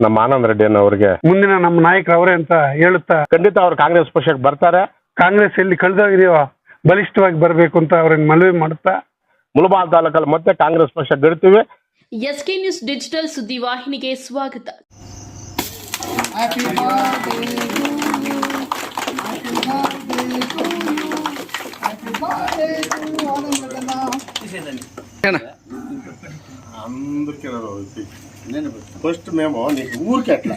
ನಮ್ಮ ಆನಂದ್ ರೆಡ್ಡಿ ಅವರಿಗೆ ಮುಂದಿನ ನಮ್ಮ ನಾಯಕರು ಅವರೇ ಅಂತ ಹೇಳುತ್ತಾ? ಖಂಡಿತ ಅವ್ರು ಕಾಂಗ್ರೆಸ್ ಪಕ್ಷಕ್ಕೆ ಬರ್ತಾರೆ. ಕಾಂಗ್ರೆಸ್ ಎಲ್ಲಿ ಕಳೆದೋಗಿದೆಯೋ ಬಲಿಷ್ಠವಾಗಿ ಬರಬೇಕು ಅಂತ ಅವರನ್ನು ಮನವಿ ಮಾಡುತ್ತಾ? ಮುಳಬಾಲ್ ತಾಲೂಕಲ್ಲಿ ಮತ್ತೆ ಕಾಂಗ್ರೆಸ್ ಪಕ್ಷ ಗೆಲ್ತೀವಿ ಎಸ್ಕೆ ನ್ಯೂಸ್ ಡಿಜಿಟಲ್ ಸುದ್ದಿವಾಹಿನಿಗೆ ಸ್ವಾಗತ. అందరికీ ఫస్ట్ మేము నీకు ఊరికి ఎట్లా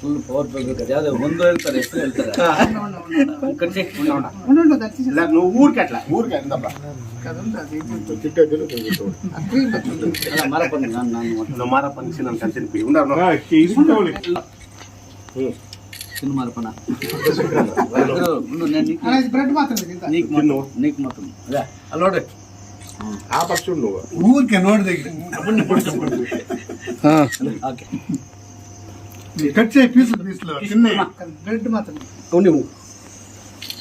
ಫುಲ್ ಪವರ್ ಬರ್ಬೇಕು ಯಾವ್ದು ಒಂದು ಹೇಳ್ತಾರೆ ಹೆಸರು ಹೇಳ್ತಾರೆ ಕಟ್ಟಿ ಇಲ್ಲ, నువ్వు ఊరికి ఎట్లా ఊరికి ఎంతబ్బా తిట్టేది ಅಲ್ಲ ಮರ ಬಂದು ನಾನು ನಾನು ಮತ್ತೆ నువ్వు మార పని చిన్న కంటిన్యూ ఉన్నారు ಚಿನ್ನ ಮಾರಪ್ಪನ ನೀಕ್ ಮಾತು ನೀಕ್ ಮಾತು ಅದೇ ಅಲ್ಲಿ ನೋಡ್ರಿ ఆ పక్షి నువ్వు ఊరికే నోటి దగ్గర ಓಕೆ కట్ చేయి పీసులు పీసులు చిన్న బ్రెడ్ మాత్రం ఉండు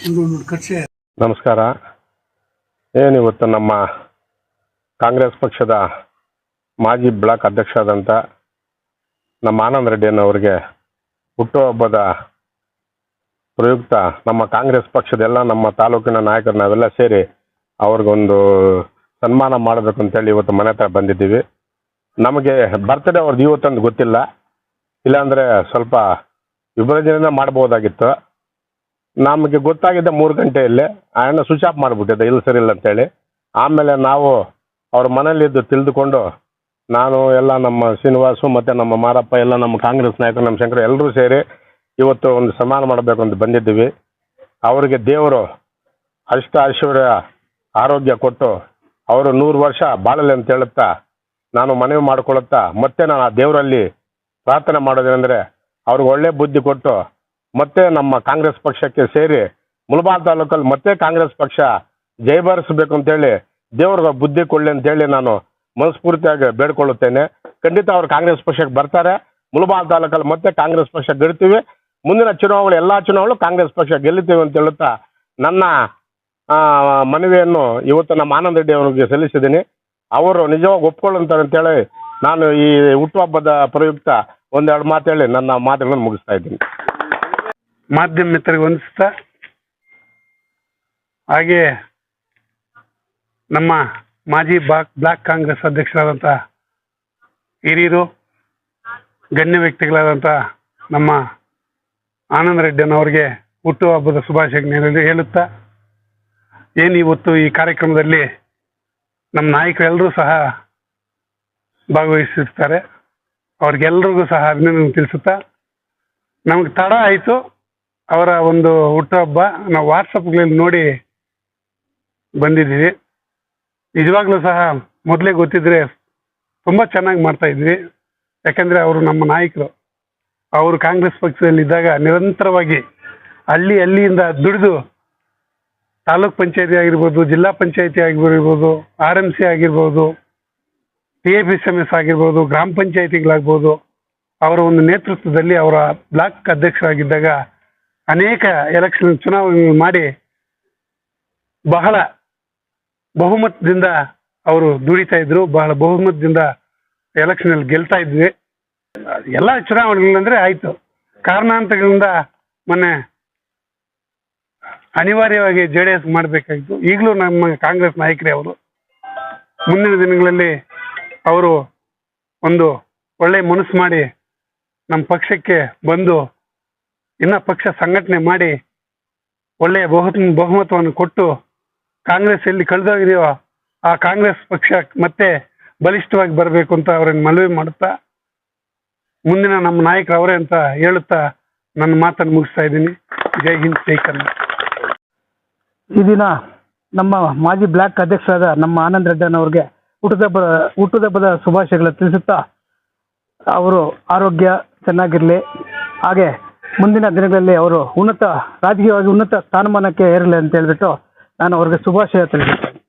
ఉండు కట్ చేయి ನಮಸ್ಕಾರ ಏನಿವತ್ತು ನಮ್ಮ ಕಾಂಗ್ರೆಸ್ ಪಕ್ಷದ ಮಾಜಿ ಬ್ಲಾಕ್ ಅಧ್ಯಕ್ಷರಾದಂಥ ನಮ್ಮ ಆನಂದ್ ರೆಡ್ಡಿಯನ್ನವರಿಗೆ ಹುಟ್ಟುಹಬ್ಬದ ಪ್ರಯುಕ್ತ ನಮ್ಮ ಕಾಂಗ್ರೆಸ್ ಪಕ್ಷದೆಲ್ಲ ನಮ್ಮ ತಾಲೂಕಿನ ನಾಯಕರು ನಾವೆಲ್ಲ ಸೇರಿ ಅವ್ರಿಗೊಂದು ಸನ್ಮಾನ ಮಾಡಬೇಕು ಅಂತೇಳಿ ಇವತ್ತು ಮನೆ ಹತ್ರ ಬಂದಿದ್ದೀವಿ. ನಮಗೆ ಬರ್ತಡೇ ಅವ್ರದ್ದು ಇವತ್ತೊಂದು ಗೊತ್ತಿಲ್ಲ. ಇಲ್ಲಾಂದರೆ ಸ್ವಲ್ಪ ವಿಭಜನೆ ಮಾಡ್ಬೋದಾಗಿತ್ತು. ನಮಗೆ ಗೊತ್ತಾಗಿದ್ದ ಮೂರು ಗಂಟೆಯಲ್ಲಿ ಆಯನ್ನ ಸ್ವಿಚ್ ಆಫ್ ಮಾಡಿಬಿಟ್ಟಿದ್ದೆ, ಇಲ್ಲಿ ಸರಿ ಇಲ್ಲ ಅಂತೇಳಿ. ಆಮೇಲೆ ನಾವು ಅವ್ರ ಮನೇಲಿದ್ದು ತಿಳಿದುಕೊಂಡು ನಾನು ಎಲ್ಲ ನಮ್ಮ ಶ್ರೀನಿವಾಸು ಮತ್ತು ನಮ್ಮ ಮಾರಪ್ಪ ಎಲ್ಲ ನಮ್ಮ ಕಾಂಗ್ರೆಸ್ ನಾಯಕರು, ನಮ್ಮ ಶಂಕರ ಎಲ್ಲರೂ ಸೇರಿ ಇವತ್ತು ಒಂದು ಸನ್ಮಾನ ಮಾಡಬೇಕು ಅಂತ ಬಂದಿದ್ದೀವಿ. ಅವರಿಗೆ ದೇವರು ಅಷ್ಟ ಐಶ್ವರ್ಯ ಆರೋಗ್ಯ ಕೊಟ್ಟು ಅವರು ನೂರು ವರ್ಷ ಬಾಳಲಿ ಅಂತ ಹೇಳುತ್ತಾ, ನಾನು ಮನವಿ ಮಾಡಿಕೊಳ್ಳುತ್ತಾ, ಮತ್ತೆ ನಾನು ಆ ದೇವರಲ್ಲಿ ಪ್ರಾರ್ಥನೆ ಮಾಡೋದೇನೆಂದರೆ ಅವ್ರಿಗೆ ಒಳ್ಳೆ ಬುದ್ಧಿ ಕೊಟ್ಟು ಮತ್ತೆ ನಮ್ಮ ಕಾಂಗ್ರೆಸ್ ಪಕ್ಷಕ್ಕೆ ಸೇರಿ ಮುಳಬಾಲ್ ತಾಲೂಕಲ್ಲಿ ಮತ್ತೆ ಕಾಂಗ್ರೆಸ್ ಪಕ್ಷ ಜಯಬಾರಿಸಬೇಕು ಅಂತೇಳಿ ದೇವ್ರಿಗೆ ಬುದ್ಧಿ ಕೊಡಲಿ ಅಂತೇಳಿ ನಾನು ಮನಸ್ಫೂರ್ತಿಯಾಗಿ ಬೇಡ್ಕೊಳ್ಳುತ್ತೇನೆ. ಖಂಡಿತ ಅವರು ಕಾಂಗ್ರೆಸ್ ಪಕ್ಷಕ್ಕೆ ಬರ್ತಾರೆ. ಮುಳಬಾಲ್ ತಾಲೂಕಲ್ಲಿ ಮತ್ತೆ ಕಾಂಗ್ರೆಸ್ ಪಕ್ಷ ಗೆಲ್ತೀವಿ. ಮುಂದಿನ ಚುನಾವಣೆ, ಎಲ್ಲ ಚುನಾವಣೆ ಕಾಂಗ್ರೆಸ್ ಪಕ್ಷ ಗೆಲ್ಲುತ್ತೇವೆ ಅಂತ ಹೇಳುತ್ತಾ ನನ್ನ ಮನವಿಯನ್ನು ಇವತ್ತು ನಮ್ಮ ಆನಂದ್ ರೆಡ್ಡಿ ಅವರಿಗೆ ಸಲ್ಲಿಸಿದ್ದೀನಿ. ಅವರು ನಿಜವಾಗಿ ಒಪ್ಕೊಳ್ಳುತ್ತಾರೆ ಅಂತೇಳಿ ನಾನು ಈ ಹುಟ್ಟುಹಬ್ಬದ ಪ್ರಯುಕ್ತ ಒಂದೆರಡು ಮಾತು ಹೇಳಿ ನನ್ನ ಮಾತುಗಳನ್ನು ಮುಗಿಸ್ತಾ ಇದ್ದೀನಿ. ಮಾಧ್ಯಮ ಮಿತ್ರರಿಗೆ ವಂದಿಸ್ತಾ ಹಾಗೆ ನಮ್ಮ ಮಾಜಿ ಬ್ಲಾಕ್ ಕಾಂಗ್ರೆಸ್ ಅಧ್ಯಕ್ಷರಾದಂಥ ಹಿರಿಯರು ಗಣ್ಯ ವ್ಯಕ್ತಿಗಳಾದಂಥ ನಮ್ಮ ಆನಂದ್ ಅವರಿಗೆ ಹುಟ್ಟುಹಬ್ಬದ ಶುಭಾಶಯಗಳನ್ನು ಹೇಳುತ್ತಾ, ಏನು ಇವತ್ತು ಈ ಕಾರ್ಯಕ್ರಮದಲ್ಲಿ ನಮ್ಮ ನಾಯಕರೆಲ್ಲರೂ ಸಹ ಭಾಗವಹಿಸಿರ್ತಾರೆ ಅವ್ರಿಗೆಲ್ರಿಗೂ ಸಹ ಅಭಿನಂದನೆ ತಿಳಿಸುತ್ತಾ, ನಮಗೆ ತಡ ಆಯಿತು. ಅವರ ಒಂದು ಹುಟ್ಟುಹಬ್ಬ ನಾವು ವಾಟ್ಸಪ್ಗಳಲ್ಲಿ ನೋಡಿ ಬಂದಿದ್ದೀವಿ. ನಿಜವಾಗ್ಲೂ ಸಹ ಮೊದಲೇ ಗೊತ್ತಿದ್ರೆ ತುಂಬ ಚೆನ್ನಾಗಿ ಮಾಡ್ತಾ ಇದ್ವಿ. ಯಾಕಂದರೆ ಅವರು ನಮ್ಮ ನಾಯಕರು. ಅವರು ಕಾಂಗ್ರೆಸ್ ಪಕ್ಷದಲ್ಲಿದ್ದಾಗ ನಿರಂತರವಾಗಿ ಹಳ್ಳಿ ಹಳ್ಳಿಯಿಂದ ದುಡಿದು ತಾಲೂಕ್ ಪಂಚಾಯತಿ ಆಗಿರ್ಬೋದು, ಜಿಲ್ಲಾ ಪಂಚಾಯತಿ ಆಗಿರ್ಬೋದು, ಆರ್ ಎಂ ಸಿ ಆಗಿರ್ಬೋದು, T A P M S ಆಗಿರ್ಬೋದು, ಗ್ರಾಮ ಪಂಚಾಯತಿಗಳಾಗ್ಬೋದು, ಅವರ ಒಂದು ನೇತೃತ್ವದಲ್ಲಿ ಅವರ ಬ್ಲಾಕ್ ಅಧ್ಯಕ್ಷರಾಗಿದ್ದಾಗ ಅನೇಕ ಎಲೆಕ್ಷನ್ ಚುನಾವಣೆಗಳು ಮಾಡಿ ಬಹಳ ಬಹುಮತದಿಂದ ಅವರು ದುಡಿತಾ ಇದ್ರು. ಬಹಳ ಬಹುಮತದಿಂದ ಎಲೆಕ್ಷನ್ ಅಲ್ಲಿ ಗೆಲ್ತಾ ಇದ್ವಿ. ಎಲ್ಲ ಚುನಾವಣೆಗಳಂದ್ರೆ ಆಯ್ತು. ಕಾರಣಾಂತರಗಳಿಂದ ಮೊನ್ನೆ ಅನಿವಾರ್ಯವಾಗಿ ಜೆ ಡಿ ಎಸ್ ಮಾಡಬೇಕಾಗಿತ್ತು. ಈಗಲೂ ನಮ್ಮ ಕಾಂಗ್ರೆಸ್ ನಾಯಕರೇ ಅವರು. ಮುಂದಿನ ದಿನಗಳಲ್ಲಿ ಅವರು ಒಂದು ಒಳ್ಳೆ ಮನಸ್ಸು ಮಾಡಿ ನಮ್ಮ ಪಕ್ಷಕ್ಕೆ ಬಂದು ಇನ್ನ ಪಕ್ಷ ಸಂಘಟನೆ ಮಾಡಿ ಒಳ್ಳೆಯ ಬಹು ಬಹುಮತವನ್ನು ಕೊಟ್ಟು ಕಾಂಗ್ರೆಸ್ ಎಲ್ಲಿ ಕಳೆದೋಗಿದೆಯೋ ಆ ಕಾಂಗ್ರೆಸ್ ಪಕ್ಷ ಮತ್ತೆ ಬಲಿಷ್ಠವಾಗಿ ಬರಬೇಕು ಅಂತ ಅವರನ್ನು ಮನವಿ ಮಾಡುತ್ತಾ ಮುಂದಿನ ನಮ್ಮ ನಾಯಕರು ಅವರೇ ಅಂತ ಹೇಳುತ್ತಾ ನನ್ನ ಮಾತನ್ನು ಮುಗಿಸ್ತಾ ಇದ್ದೀನಿ. ಜೈ ಹಿಂದ್, ಜೈ ಕನ್ನಡ. ಈ ದಿನ ನಮ್ಮ ಮಾಜಿ ಬ್ಲಾಕ್ ಅಧ್ಯಕ್ಷರಾದ ನಮ್ಮ ಆನಂದ್ ರೆಡ್ಡನವ್ರಿಗೆ ಹುಟ್ಟುದಬ್ಬದ ಹುಟ್ಟುದಬ್ಬದ ಶುಭಾಶಯಗಳ ತಿಳಿಸುತ್ತಾ ಅವರು ಆರೋಗ್ಯ ಚೆನ್ನಾಗಿರಲಿ. ಹಾಗೆ ಮುಂದಿನ ದಿನಗಳಲ್ಲಿ ಅವರು ಉನ್ನತ, ರಾಜಕೀಯವಾಗಿ ಉನ್ನತ ಸ್ಥಾನಮಾನಕ್ಕೆ ಏರಲಿ ಅಂತ ಹೇಳ್ಬಿಟ್ಟು ನಾನು ಅವ್ರಿಗೆ ಶುಭಾಶಯ ತಿಳಿಸುತ್ತೇನೆ.